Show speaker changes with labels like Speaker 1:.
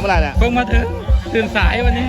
Speaker 1: ทำอะไรเนี่ย เพิ่
Speaker 2: งมาถึงตื่น
Speaker 3: สายวันนี้